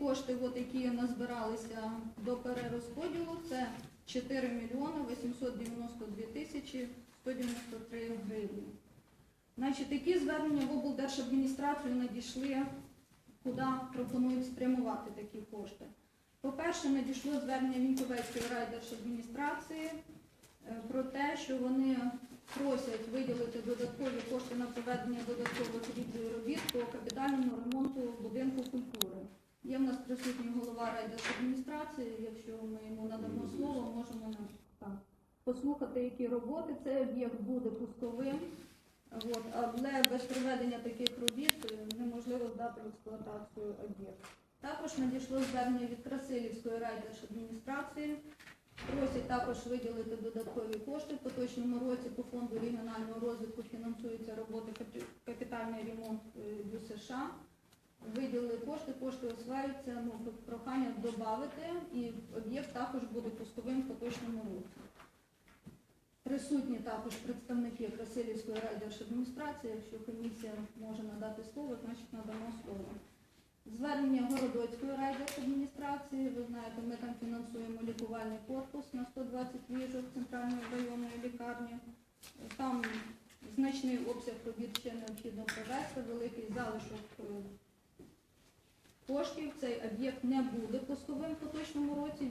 кошти, от, які назбиралися до перерозподілу, це 4 мільйони 892 тисячі 193 гривні. Значить, такі звернення в облдержадміністрацію надійшли, куди пропонують спрямувати такі кошти. По-перше, надійшло звернення Віньковецької райдержадміністрації е, про те, що вони просять виділити додаткові кошти на проведення додаткових робіт- робіт по капітальному ремонту будинку райдержадміністрації, якщо ми йому надамо слово, можемо нам так, послухати, які роботи. Цей об'єкт буде пусковим, от, але без проведення таких робіт е, неможливо здати в експлуатацію об'єкт. Також надійшло звернення від Красилівської райдержадміністрації. Просять також виділити додаткові кошти. В поточному році по фонду регіонального розвитку фінансуються роботи капітальний ремонт е, ЮСШ. Виділили кошти, кошти осваюються, ну, прохання додати, і об'єкт також буде пусковим в поточному році. Присутні також представники Красилівської райдержадміністрації. Якщо комісія може надати слово, значить надамо слово. Звернення Городоцької райдержадміністрації. Ви знаєте, ми там фінансуємо лікувальний корпус на 120 ліжок центральної районної лікарні. Там значний обсяг робіт ще необхідно провести, великий залишок коштів. Цей об'єкт не буде пусковим в поточному році.